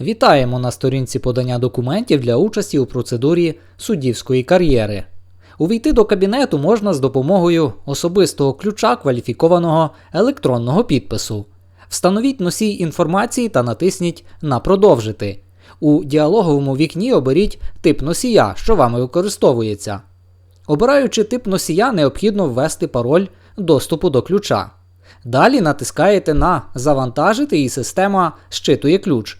Вітаємо на сторінці подання документів для участі у процедурі суддівської кар'єри. Увійти до кабінету можна з допомогою особистого ключа кваліфікованого електронного підпису. Встановіть носій інформації та натисніть на Продовжити. У діалоговому вікні оберіть тип носія, що вами використовується. Обираючи тип носія, необхідно ввести пароль доступу до ключа. Далі натискаєте на Завантажити і система щитує ключ.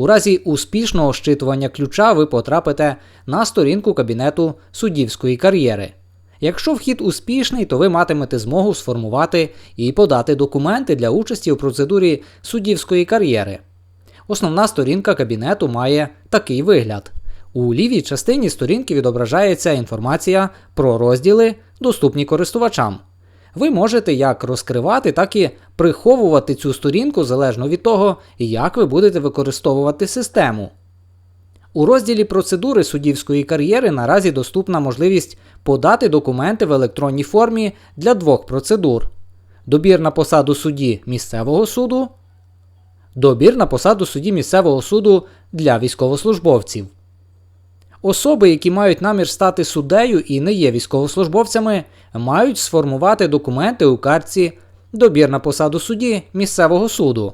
У разі успішного щитування ключа ви потрапите на сторінку кабінету суддівської кар'єри. Якщо вхід успішний, то ви матимете змогу сформувати і подати документи для участі у процедурі суддівської кар'єри. Основна сторінка кабінету має такий вигляд. У лівій частині сторінки відображається інформація про розділи, доступні користувачам. Ви можете як розкривати, так і приховувати цю сторінку залежно від того, як ви будете використовувати систему. У розділі процедури суддівської кар'єри наразі доступна можливість подати документи в електронній формі для двох процедур: добір на посаду судді місцевого суду, добір на посаду судді місцевого суду для військовослужбовців. Особи, які мають намір стати суддею і не є військовослужбовцями, мають сформувати документи у картці Добір на посаду судді місцевого суду.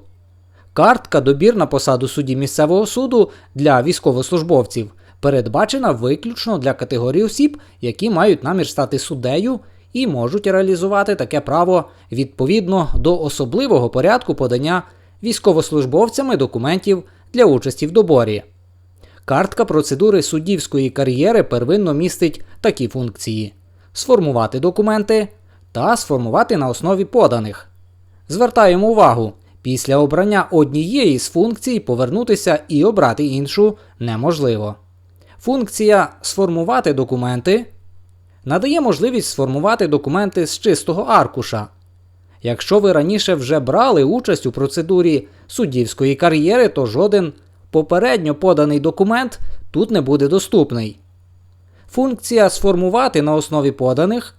Картка Добір на посаду судді місцевого суду для військовослужбовців передбачена виключно для категорії осіб, які мають намір стати суддею і можуть реалізувати таке право відповідно до особливого порядку подання військовослужбовцями документів для участі в доборі. Картка процедури суддівської кар'єри первинно містить такі функції: сформувати документи та сформувати на основі поданих. Звертаємо увагу, після обрання однієї з функцій повернутися і обрати іншу неможливо. Функція сформувати документи надає можливість сформувати документи з чистого аркуша. Якщо ви раніше вже брали участь у процедурі суддівської кар'єри, то жоден попередньо поданий документ тут не буде доступний. Функція сформувати на основі поданих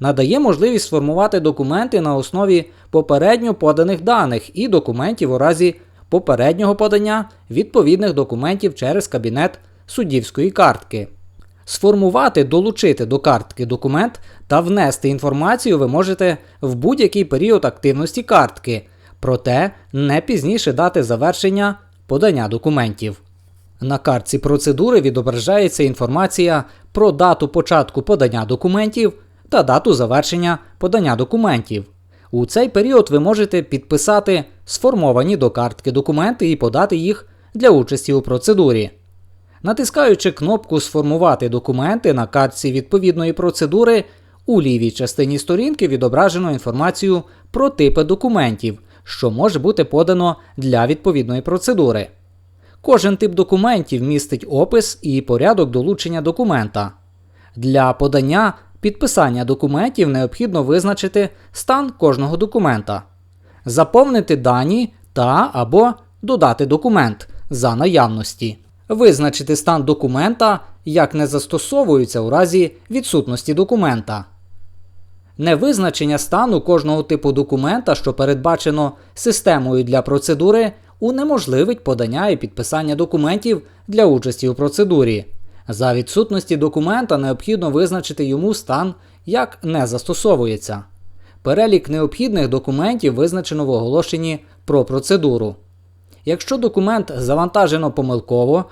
надає можливість сформувати документи на основі попередньо поданих даних і документів у разі попереднього подання відповідних документів через кабінет суддівської картки. Сформувати, долучити до картки документ та внести інформацію ви можете в будь-який період активності картки, проте не пізніше дати завершення подання документів. На картці процедури відображається інформація про дату початку подання документів та дату завершення подання документів. У цей період ви можете підписати сформовані до картки документи і подати їх для участі у процедурі. Натискаючи кнопку Сформувати документи на картці відповідної процедури, у лівій частині сторінки відображено інформацію про типи документів, що може бути подано для відповідної процедури. Кожен тип документів містить опис і порядок долучення документа. Для подання підписання документів необхідно визначити стан кожного документа, заповнити дані та або додати документ за наявності, визначити стан документа, як не застосовується у разі відсутності документа. Невизначення стану кожного типу документа, що передбачено системою для процедури, унеможливить подання і підписання документів для участі у процедурі. За відсутності документа необхідно визначити йому стан як не застосовується. Перелік необхідних документів визначено в оголошенні про процедуру. Якщо документ завантажено помилково,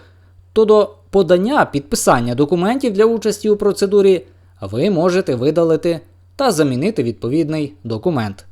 то до подання підписання документів для участі у процедурі ви можете видалити та замінити відповідний документ.